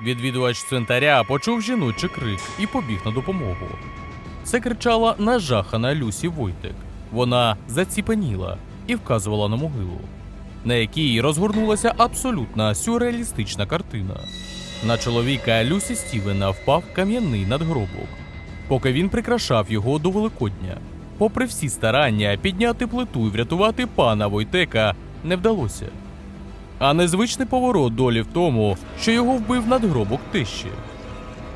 Відвідувач цвинтаря почув жіночий крик і побіг на допомогу. Це кричала нажахана Люсі Войтек. Вона заціпеніла і вказувала на могилу, на якій розгорнулася абсолютна сюрреалістична картина. На чоловіка Люсі Стівена впав кам'яний надгробок, поки він прикрашав його до Великодня. Попри всі старання підняти плиту і врятувати пана Войтека не вдалося. А незвичний поворот долі в тому, що його вбив надгробок тещі.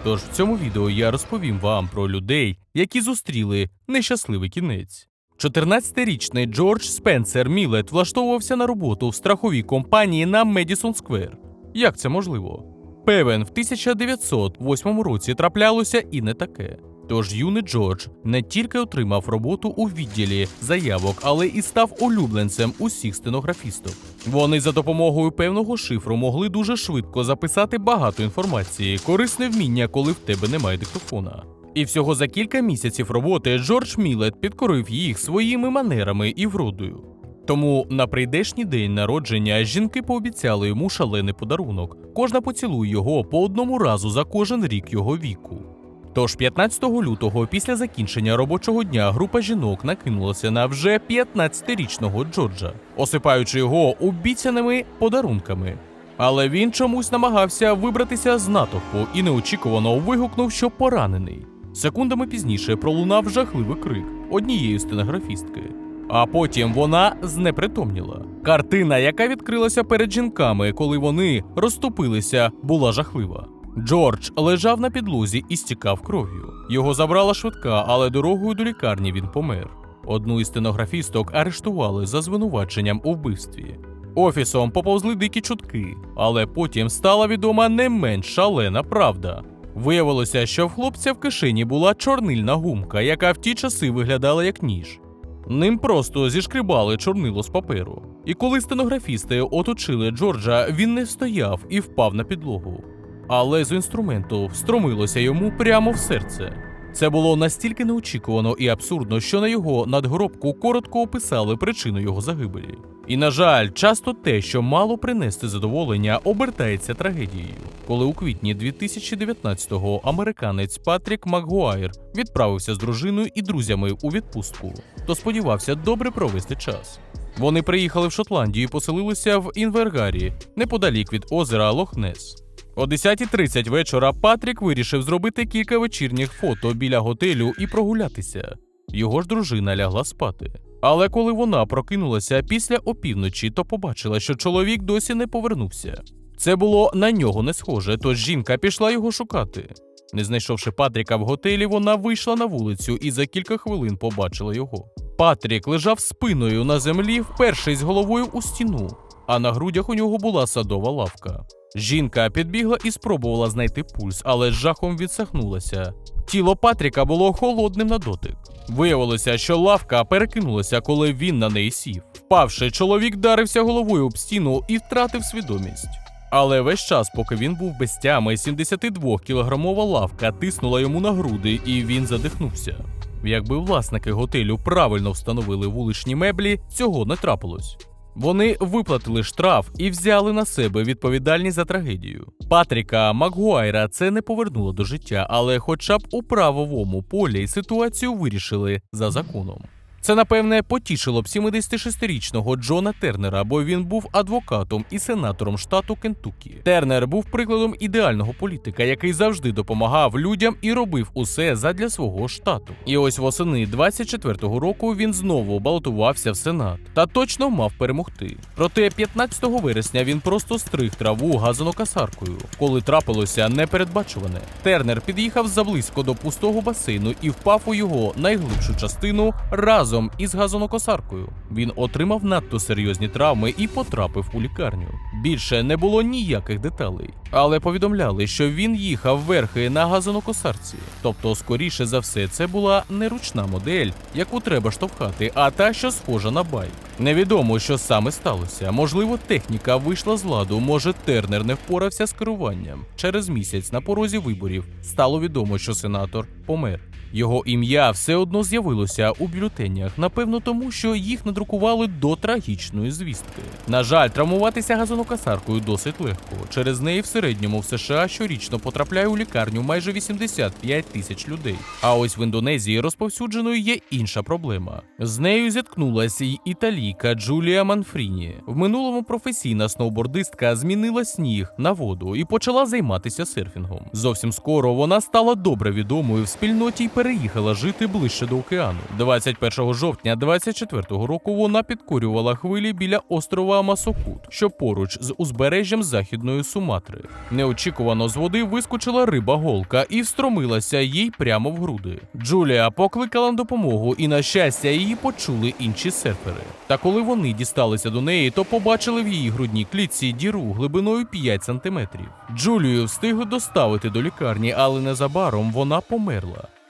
Тож в цьому відео я розповім вам про людей, які зустріли нещасливий кінець. 14-річний Джордж Спенсер Мілет влаштовувався на роботу в страховій компанії на Медісон Сквер. Як це можливо? Певен, в 1908 році траплялося і не таке. Тож юний Джордж не тільки отримав роботу у відділі заявок, але і став улюбленцем усіх стенографісток. Вони за допомогою певного шифру могли дуже швидко записати багато інформації, корисне вміння, коли в тебе немає диктофона. І всього за кілька місяців роботи Джордж Мілет підкорив їх своїми манерами і вродою. Тому на прийдешній день народження жінки пообіцяли йому шалений подарунок. Кожна поцілує його по одному разу за кожен рік його віку. Тож 15 лютого, після закінчення робочого дня, група жінок накинулася на вже 15-річного Джорджа, осипаючи його обіцяними подарунками. Але він чомусь намагався вибратися з натовпу і неочікувано вигукнув, що поранений. Секундами пізніше пролунав жахливий крик однієї стенографістки. А потім вона знепритомніла. Картина, яка відкрилася перед жінками, коли вони розступилися, була жахлива. Джордж лежав на підлозі і стікав кров'ю. Його забрала швидка, але дорогою до лікарні він помер. Одну із стенографісток арештували за звинуваченням у вбивстві. Офісом поповзли дикі чутки, але потім стала відома не менш шалена правда. Виявилося, що в хлопця в кишені була чорнильна гумка, яка в ті часи виглядала як ніж. Ним просто зішкрибали чорнило з паперу. І коли стенографісти оточили Джорджа, він не встояв і впав на підлогу. Але з інструменту встромилося йому прямо в серце. Це було настільки неочікувано і абсурдно, що на його надгробку коротко описали причину його загибелі. І, на жаль, часто те, що мало принести задоволення, обертається трагедією. Коли у квітні 2019-го американець Патрік Макгуайр відправився з дружиною і друзями у відпустку, то сподівався добре провести час. Вони приїхали в Шотландію і поселилися в Інвергарі, неподалік від озера Лохнес. О 10.30 вечора Патрік вирішив зробити кілька вечірніх фото біля готелю і прогулятися. Його ж дружина лягла спати. Але коли вона прокинулася після опівночі, то побачила, що чоловік досі не повернувся. Це було на нього не схоже, тож жінка пішла його шукати. Не знайшовши Патріка в готелі, вона вийшла на вулицю і за кілька хвилин побачила його. Патрік лежав спиною на землі, впершись головою у стіну, а на грудях у нього була садова лавка. Жінка підбігла і спробувала знайти пульс, але з жахом відсахнулася. Тіло Патріка було холодним на дотик. Виявилося, що лавка перекинулася, коли він на неї сів. Впавши, чоловік дарився головою об стіну і втратив свідомість. Але весь час, поки він був без тями, 72-кілограмова лавка тиснула йому на груди, і він задихнувся. Якби власники готелю правильно встановили вуличні меблі, цього не трапилось. Вони виплатили штраф і взяли на себе відповідальність за трагедію. Патріка Макгуайра це не повернуло до життя, але хоча б у правовому полі ситуацію вирішили за законом. Це, напевне, потішило б 76-річного Джона Тернера, бо він був адвокатом і сенатором штату Кентукі. Тернер був прикладом ідеального політика, який завжди допомагав людям і робив усе задля свого штату. І ось восени 24-го року він знову балотувався в сенат та точно мав перемогти. Проте 15 вересня він просто стриг траву газонокосаркою, коли трапилося непередбачуване. Тернер під'їхав заблизько до пустого басейну і впав у його найглибшу частину разом із газонокосаркою. Він отримав надто серйозні травми і потрапив у лікарню. Більше не було ніяких деталей, але повідомляли, що він їхав верхи на газонокосарці. Тобто, скоріше за все, це була не ручна модель, яку треба штовхати, а та, що схожа на байк. Невідомо, що саме сталося. Можливо, техніка вийшла з ладу. Може, Тернер не впорався з керуванням. Через місяць на порозі виборів стало відомо, що сенатор помер. Його ім'я все одно з'явилося у бюлетенях, напевно, тому що їх надрукували до трагічної звістки. На жаль, травмуватися газонокосаркою досить легко. Через неї в середньому в США щорічно потрапляє у лікарню майже 85 тисяч людей. А ось в Індонезії розповсюдженою є інша проблема. З нею зіткнулася й італійка Джулія Манфріні. В минулому професійна сноубордистка змінила сніг на воду і почала займатися серфінгом. Зовсім скоро вона стала добре відомою в спільноті й переїхала жити ближче до океану. 21 жовтня 24-го року вона підкорювала хвилі біля острова Масокут, що поруч з узбережжям західної Суматри. Неочікувано з води вискочила риба голка і встромилася їй прямо в груди. Джулія покликала допомогу, і на щастя її почули інші серфери. Та коли вони дісталися до неї, то побачили в її грудній клітці діру глибиною 5 сантиметрів. Джулію встигли доставити до лікарні, але незабаром вона померла.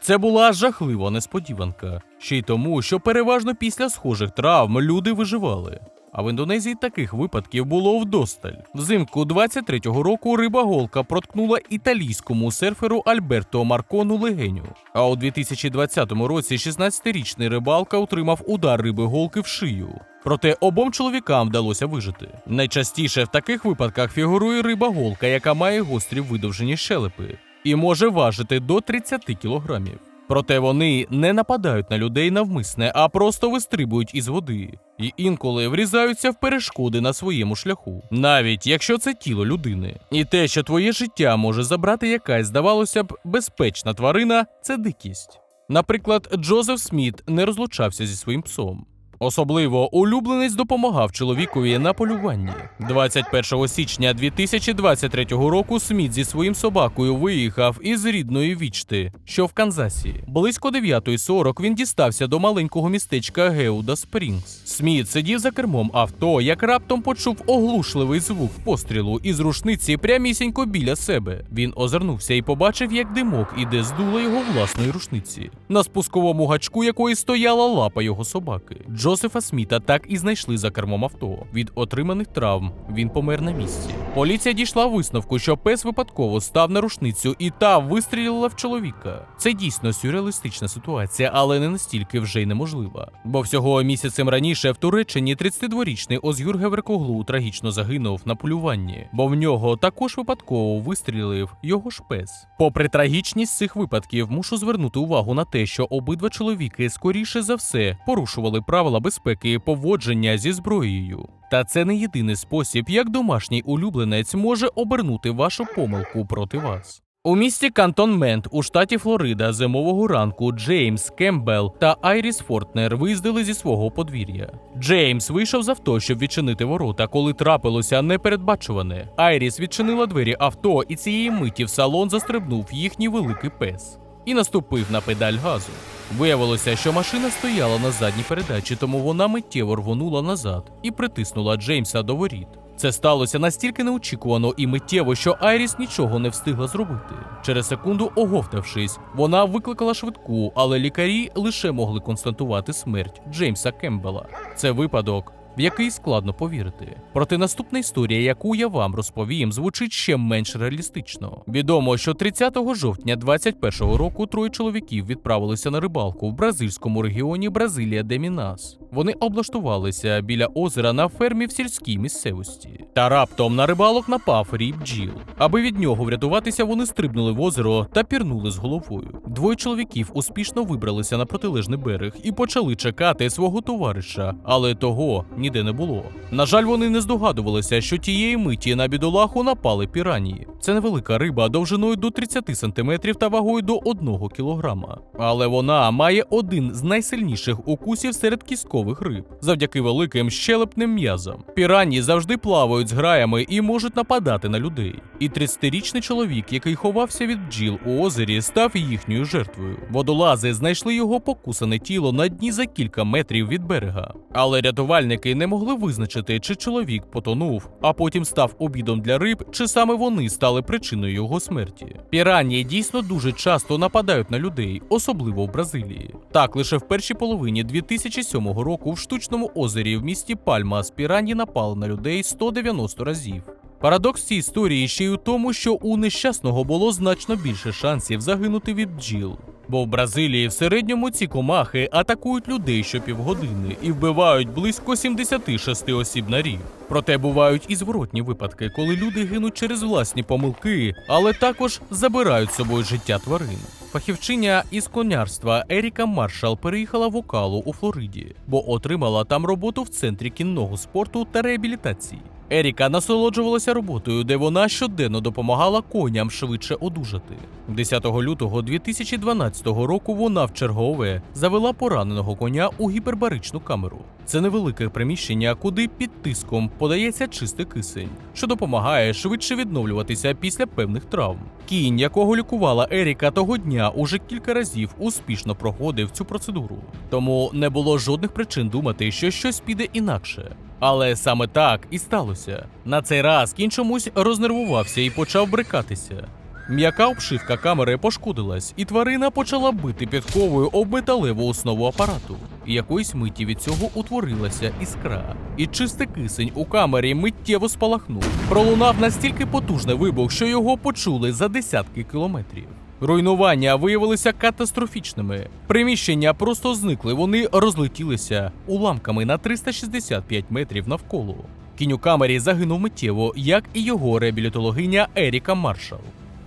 Це була жахлива несподіванка, ще й тому, що переважно після схожих травм люди виживали. А в Індонезії таких випадків було вдосталь. Взимку 23-го року риба голка проткнула італійському серферу Альберто Маркону легеню. А у 2020 році 16-річний рибалка отримав удар риби голки в шию. Проте обом чоловікам вдалося вижити. Найчастіше в таких випадках фігурує риба голка, яка має гострі видовжені щелепи і може важити до 30 кілограмів. Проте вони не нападають на людей навмисне, а просто вистрибують із води і інколи врізаються в перешкоди на своєму шляху, навіть якщо це тіло людини. І те, що твоє життя може забрати якась, здавалося б, безпечна тварина, це дикість. Наприклад, Джозеф Сміт не розлучався зі своїм псом. Особливо улюбленець допомагав чоловікові на полюванні. 21 січня 2023 року Сміт зі своїм собакою виїхав із рідної вічти, що в Канзасі. Близько 9.40 він дістався до маленького містечка Геуда Спрінгс. Сміт сидів за кермом авто, як раптом почув оглушливий звук пострілу із рушниці прямісінько біля себе. Він озирнувся і побачив, як димок іде з дула його власної рушниці, на спусковому гачку якої стояла лапа його собаки. Джозефа Сміта так і знайшли за кермом авто. Від отриманих травм він помер на місці. Поліція дійшла висновку, що пес випадково став на рушницю і та вистрілила в чоловіка. Це дійсно сюрреалістична ситуація, але не настільки вже й неможлива. Бо всього місяцем раніше в Туреччині 32-річний Озгюр Геверкоглу трагічно загинув на полюванні, бо в нього також випадково вистрілив його ж пес. Попри трагічність цих випадків, мушу звернути увагу на те, що обидва чоловіки скоріше за все порушували правила безпеки і поводження зі зброєю. Та це не єдиний спосіб, як домашній улюбленець може обернути вашу помилку проти вас. У місті Кантонмент у штаті Флорида зимового ранку Джеймс Кембел та Айріс Фортнер виїздили зі свого подвір'я. Джеймс вийшов з авто, щоб відчинити ворота, коли трапилося непередбачуване. Айріс відчинила двері авто, і цієї миті в салон застрибнув їхній великий пес і наступив на педаль газу. Виявилося, що машина стояла на задній передачі, тому вона миттєво рвонула назад і притиснула Джеймса до воріт. Це сталося настільки неочікувано і миттєво, що Айріс нічого не встигла зробити. Через секунду, оговтавшись, вона викликала швидку, але лікарі лише могли констатувати смерть Джеймса Кембела. Це випадок, в який складно повірити. Проте наступна історія, яку я вам розповім, звучить ще менш реалістично. Відомо, що 30 жовтня 21-го року троє чоловіків відправилися на рибалку в бразильському регіоні Бразилія де Мінас. Вони облаштувалися біля озера на фермі в сільській місцевості. Та раптом на рибалок напав рій бджіл. Аби від нього врятуватися, вони стрибнули в озеро та пірнули з головою. Двоє чоловіків успішно вибралися на протилежний берег і почали чекати свого товариша, але того ніде не було. На жаль, вони не здогадувалися, що тієї миті на бідолаху напали піранії. Це невелика риба довжиною до 30 см та вагою до 1 кг. Але вона має один з найсильніших укусів серед кісткових риб завдяки великим щелепним м'язам. Пірані завжди плавають з граями і можуть нападати на людей. І 30-річний чоловік, який ховався від бджіл у озері, став їхньою жертвою. Водолази знайшли його покусане тіло на дні за кілька метрів від берега. Але рятувальники не могли визначити, чи чоловік потонув, а потім став обідом для риб, чи саме вони стали причиною його смерті. Пірані дійсно дуже часто нападають на людей, особливо в Бразилії. Так, лише в першій половині 2007 року в штучному озері в місті Пальма з пірані напали на людей 190 разів. Парадокс цієї історії ще й у тому, що у нещасного було значно більше шансів загинути від бджіл, Бо в Бразилії в середньому ці комахи атакують людей щопівгодини і вбивають близько 76 осіб на рік. Проте бувають і зворотні випадки, коли люди гинуть через власні помилки, але також забирають з собою життя тварин. Фахівчиня із конярства Еріка Маршал переїхала в Окалу у Флориді, бо отримала там роботу в центрі кінного спорту та реабілітації. Еріка насолоджувалася роботою, де вона щоденно допомагала коням швидше одужати. 10 лютого 2012 року вона вчергове завела пораненого коня у гіпербаричну камеру. Це невелике приміщення, куди під тиском подається чистий кисень, що допомагає швидше відновлюватися після певних травм. Кінь, якого лікувала Еріка того дня, уже кілька разів успішно проходив цю процедуру. Тому не було жодних причин думати, що щось піде інакше. Але саме так і сталося. На цей раз кінь чомусь рознервувався і почав брикатися. М'яка обшивка камери пошкодилась, і тварина почала бити підковою об металеву основу апарату. Якоїсь миті від цього утворилася іскра, і чистий кисень у камері миттєво спалахнув. Пролунав настільки потужний вибух, що його почули за десятки кілометрів. Руйнування виявилися катастрофічними. Приміщення просто зникли, вони розлетілися уламками на 365 метрів навколо. Кінь у камері загинув миттєво, як і його реабілітологиня Еріка Маршал.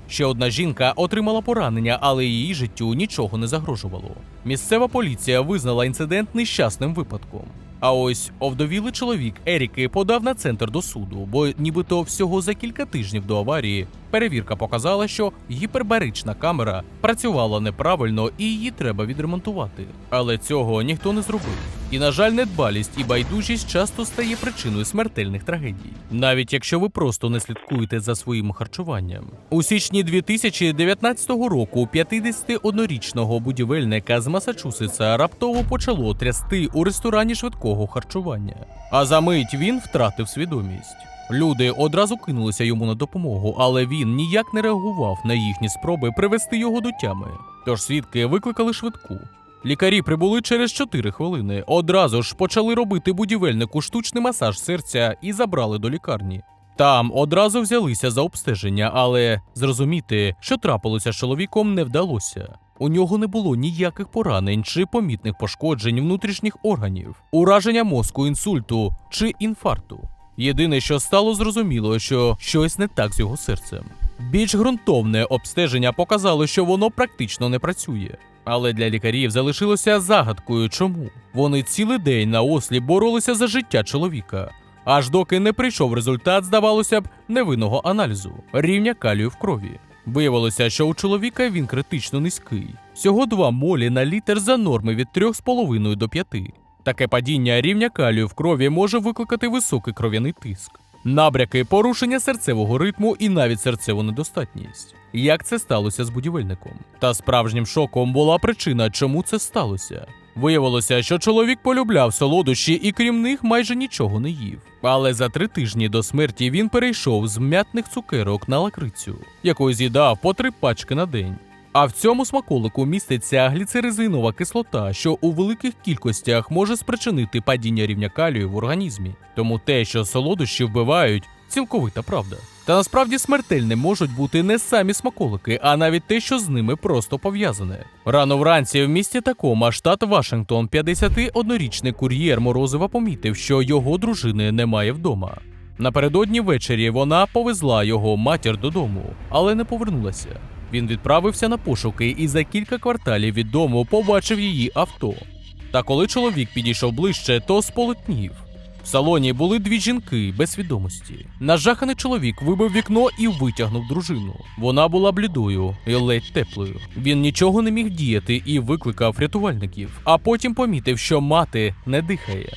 Ще одна жінка отримала поранення, але її життю нічого не загрожувало. Місцева поліція визнала інцидент нещасним випадком. А ось овдовілий чоловік Еріки подав на центр до суду, бо нібито всього за кілька тижнів до аварії перевірка показала, що гіпербарична камера працювала неправильно і її треба відремонтувати. Але цього ніхто не зробив. І, на жаль, недбалість і байдужість часто стає причиною смертельних трагедій, навіть якщо ви просто не слідкуєте за своїм харчуванням. У січні 2019 року 51-річного будівельника з Масачусетса раптово почало трясти у ресторані швидкого харчування. А за мить він втратив свідомість. Люди одразу кинулися йому на допомогу, але він ніяк не реагував на їхні спроби привести його до тями. Тож свідки викликали швидку. Лікарі прибули через 4 хвилини. Одразу ж почали робити будівельнику штучний масаж серця і забрали до лікарні. Там одразу взялися за обстеження, але зрозуміти, що трапилося з чоловіком, не вдалося. У нього не було ніяких поранень чи помітних пошкоджень внутрішніх органів, ураження мозку, інсульту чи інфаркту. Єдине, що стало зрозуміло, що щось не так з його серцем. Більш ґрунтовне обстеження показало, що воно практично не працює. Але для лікарів залишилося загадкою, чому вони цілий день на ослі боролися за життя чоловіка, аж доки не прийшов результат, здавалося б, невинного аналізу рівня калію в крові. Виявилося, що у чоловіка він критично низький, всього 2 молі на літр за норми від 3,5 до 5. Таке падіння рівня калію в крові може викликати високий кров'яний тиск, набряки, порушення серцевого ритму і навіть серцеву недостатність. Як це сталося з будівельником? Та справжнім шоком була причина, чому це сталося. Виявилося, що чоловік полюбляв солодощі і крім них майже нічого не їв. Але за три тижні до смерті він перейшов з м'ятних цукерок на лакрицю, якою з'їдав по три пачки на день. А в цьому смаколику міститься гліцеризинова кислота, що у великих кількостях може спричинити падіння рівня калію в організмі. Тому те, що солодощі вбивають, цілковита правда. Та насправді смертельним можуть бути не самі смаколики, а навіть те, що з ними просто пов'язане. Рано вранці в місті Такома, штат Вашингтон, 51-річний кур'єр Морозова помітив, що його дружини немає вдома. Напередодні ввечері вона повезла його матір додому, але не повернулася. Він відправився на пошуки і за кілька кварталів від дому побачив її авто. Та коли чоловік підійшов ближче, то сполотнів. В салоні були дві жінки без свідомості. Нажаханий чоловік вибив вікно і витягнув дружину. Вона була блідою і ледь теплою. Він нічого не міг діяти і викликав рятувальників, а потім помітив, що мати не дихає.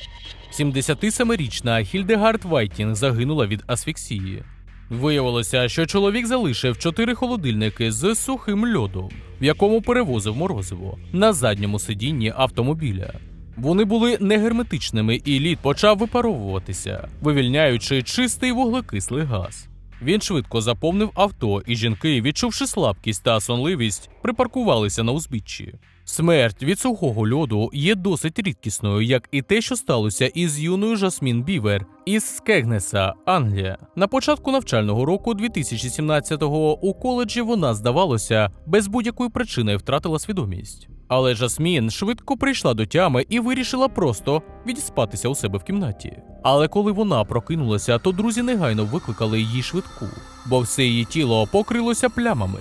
77-річна Хільдегард Вайтінг загинула від асфіксії. Виявилося, що чоловік залишив чотири холодильники з сухим льодом, в якому перевозив морозиво, на задньому сидінні автомобіля. Вони були негерметичними, і лід почав випаровуватися, вивільняючи чистий вуглекислий газ. Він швидко заповнив авто, і жінки, відчувши слабкість та сонливість, припаркувалися на узбіччі. Смерть від сухого льоду є досить рідкісною, як і те, що сталося із юною Жасмін Бівер із Скегнеса, Англія. На початку навчального року 2017-го у коледжі вона, здавалося, без будь-якої причини втратила свідомість. Але Жасмін швидко прийшла до тями і вирішила просто відспатися у себе в кімнаті. Але коли вона прокинулася, то друзі негайно викликали її швидку, бо все її тіло покрилося плямами.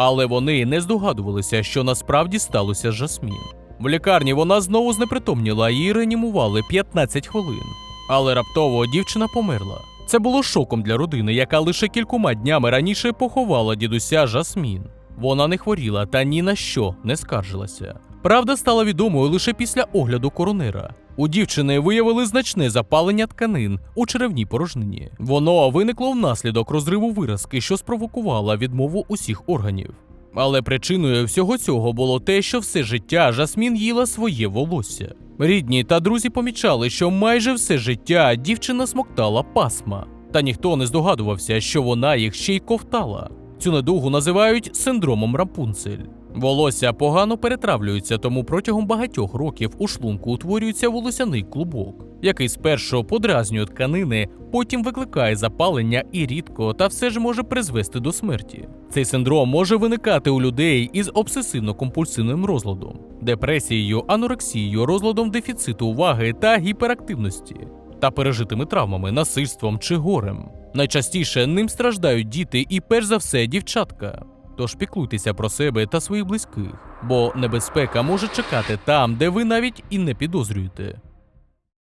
Але вони не здогадувалися, що насправді сталося з Жасмін. В лікарні вона знову знепритомніла, її реанімували 15 хвилин. Але раптово дівчина померла. Це було шоком для родини, яка лише кількома днями раніше поховала дідуся Жасмін. Вона не хворіла та ні на що не скаржилася. Правда стала відомою лише після огляду коронера. У дівчини виявили значне запалення тканин у черевній порожнині. Воно виникло внаслідок розриву виразки, що спровокувала відмову усіх органів. Але причиною всього цього було те, що все життя Жасмін їла своє волосся. Рідні та друзі помічали, що майже все життя дівчина смоктала пасма, та ніхто не здогадувався, що вона їх ще й ковтала. Цю недугу називають синдромом Рапунцель. Волосся погано перетравлюється, тому протягом багатьох років у шлунку утворюється волосяний клубок, який спершу подразнює тканини, потім викликає запалення і рідко, та все ж може призвести до смерті. Цей синдром може виникати у людей із обсесивно-компульсивним розладом, депресією, анорексією, розладом дефіциту уваги та гіперактивності, та пережитими травмами, насильством чи горем. Найчастіше ним страждають діти і, перш за все, дівчатка. Тож піклуйтеся про себе та своїх близьких, бо небезпека може чекати там, де ви навіть і не підозрюєте.